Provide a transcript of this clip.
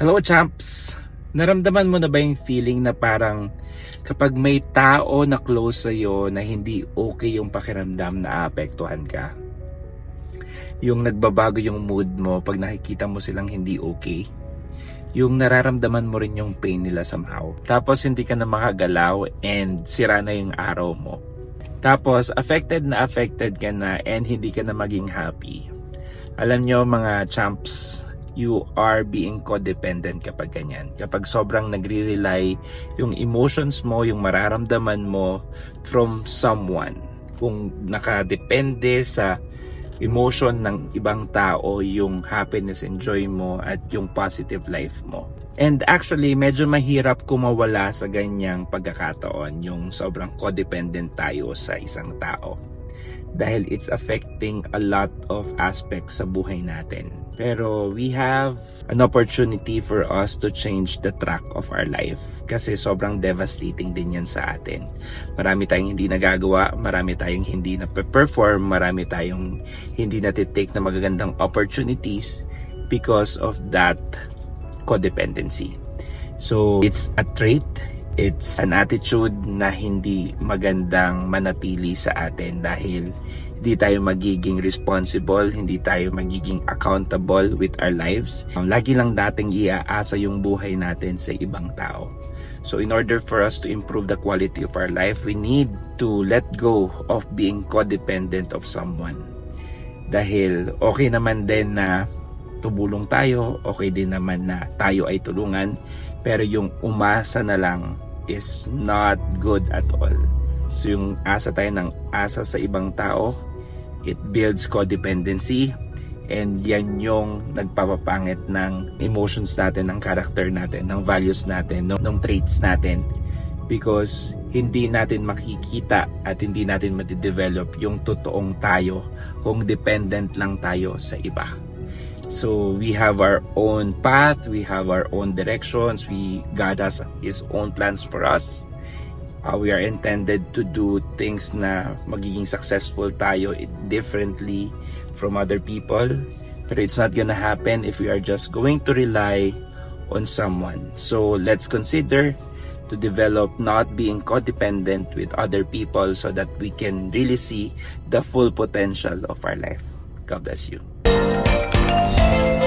Hello champs! Naramdaman mo na ba yung feeling na parang kapag may tao na close sa'yo na hindi okay yung pakiramdam na aapektuhan ka? Yung nagbabago yung mood mo pag nakikita mo silang hindi okay? Yung nararamdaman mo rin yung pain nila somehow. Tapos hindi ka na makagalaw and sira na yung araw mo. Tapos affected na affected ka na and hindi ka na maging happy. Alam nyo mga champs, you are being codependent kapag ganyan. Kapag sobrang nagre-rely yung emotions mo, yung mararamdaman mo from someone. Kung nakadepende sa emotion ng ibang tao, yung happiness and joy mo at yung positive life mo. And actually, medyo mahirap kumawala sa ganyang pagkakataon yung sobrang codependent tayo sa isang tao dahil it's affecting a lot of aspects sa buhay natin. Pero we have an opportunity for us to change the track of our life kasi sobrang devastating din yan sa atin. Marami tayong hindi nagagawa, marami tayong hindi na perform, marami tayong hindi natitake na magagandang opportunities because of that codependency. So, it's a trait it's an attitude na hindi magandang manatili sa atin dahil hindi tayo magiging responsible, hindi tayo magiging accountable with our lives. Lagi lang dating iaasa yung buhay natin sa ibang tao. So in order for us to improve the quality of our life, we need to let go of being codependent of someone. Dahil okay naman din na tumulong tayo, okay din naman na tayo ay tulungan, pero yung umasa na lang is not good at all. So yung asa tayo ng asa sa ibang tao, it builds codependency and yan yung nagpapapangit ng emotions natin, ng character natin, ng values natin, ng, ng traits natin because hindi natin makikita at hindi natin matidevelop yung totoong tayo kung dependent lang tayo sa iba. So we have our own path, we have our own directions, we God has His own plans for us. Uh, we are intended to do things na magiging successful tayo differently from other people. But it's not gonna happen if we are just going to rely on someone. So let's consider to develop not being codependent with other people so that we can really see the full potential of our life. God bless you. Bye.